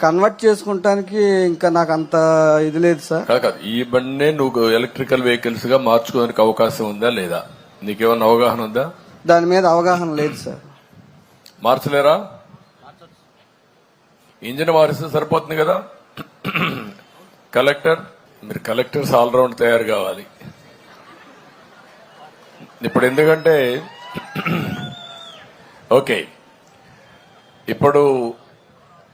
Convert చేసుకుంటానికి ఇంకా నాకు అంత ఇది లేదు సార్. కాదు కాదు. ఈ బండినే నువ్వు ఎలక్ట్రికల్ వెహికల్స్గా మార్చుకోవడానికి అవకాశం ఉందా లేదా? నీకేమన్నా అవగాహన ఉందా? దాని మీద అవగాహన లేదు సార్. మార్చలేరా? ఇంజిన్ మారిస్తే సరిపోతుంది కదా? కలెక్టర్ మీరు కలెక్టర్స్ ఆల్రౌండ్ తయారు కావాలి. ఇప్పుడు ఎందుకంటే ఓకే. ఇప్పుడు